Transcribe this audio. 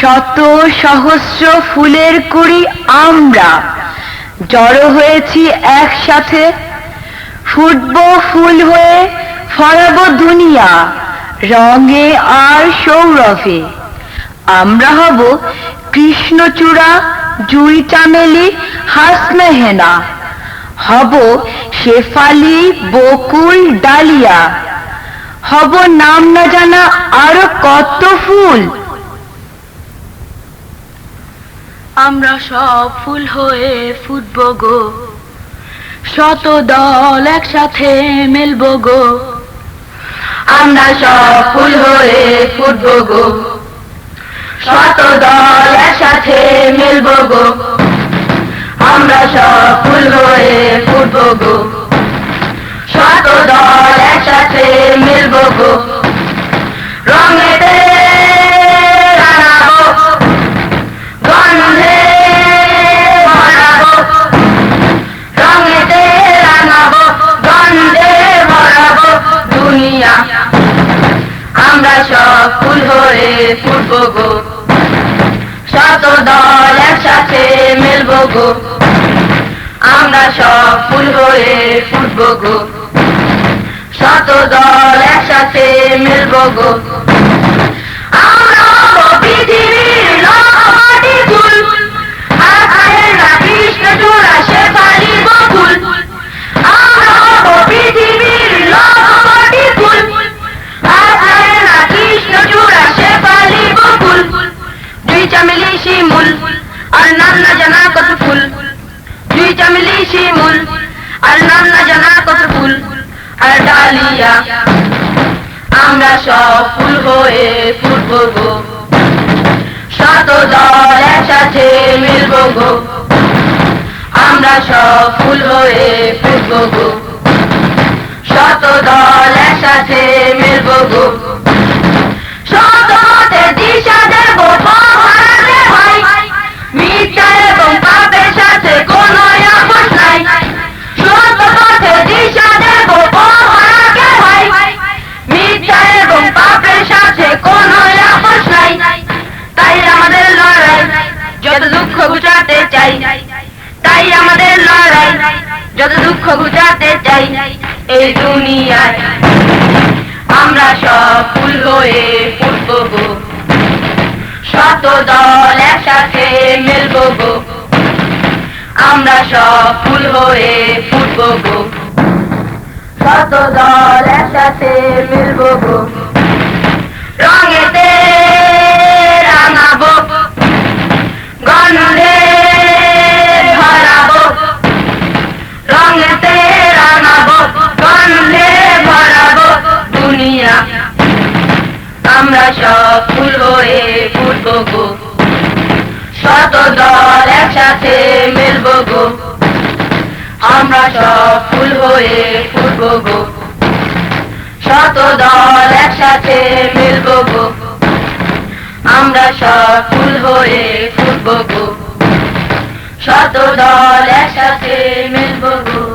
শত সহস্র ফুলের কুড়ি আমরা। জড়ো হয়েছি একসাথে। ফুটব ফুল হয়ে ফরাব দুনিয়া, রঙে আর সৌরভে। আমরা হব কৃষ্ণচূড়া জুই চামেলি হাসমেহেনা। হব শেফালি, বকুল, ডালিয়া। হব নাম না জানা আরও কত ফুল? আমরা সব ফুল হয়ে ফুটব গো। শত দল একসাথে মেলব গো। আমরা সব ফুল হয়ে ফুটব গো। শত দল একসাথে মেলব গো। আমরা সব ফুল হয়ে আমরা সব ফুল হয়ে ফুটবো গো। শত দল একসাথে মিলবো গো। আমরা সব ফুল হয়ে ফুটবো গো। শত দল একসাথে মেলব গো। শিমুল আর নাম না জানা কত ফুল। শিমুল আর নাম না জানা কত ফুল। আর ডালিয়া, আমরা সব ফুল হয়ে ফুটবো গো। শত দল একসাথে মিলবো গো। আমরা সব ফুল হয়ে ফুটবো গো। শত দল একসাথে মিলবো গো। যত দুঃখ ঘুচাতে চাই এই দুনিয়ায়, আমরা সব ফুল হয়ে ফুটবো গো। শত দল একসাথে মিলবো গো। আমরা সব ফুল হয়ে ফুটবো গো। শত দল একসাথে মিলবো গো। আমরা সব ফুল হয়ে ফুটবো গো। শত দল একসাথে মিলবো গো। আমরা সব ফুল হয়ে ফুটবো গো। শত দল একসাথে মিলবো গো। আমরা সব ফুল হয়ে ফুটবো গো। শত দল একসাথে মিলবো গো।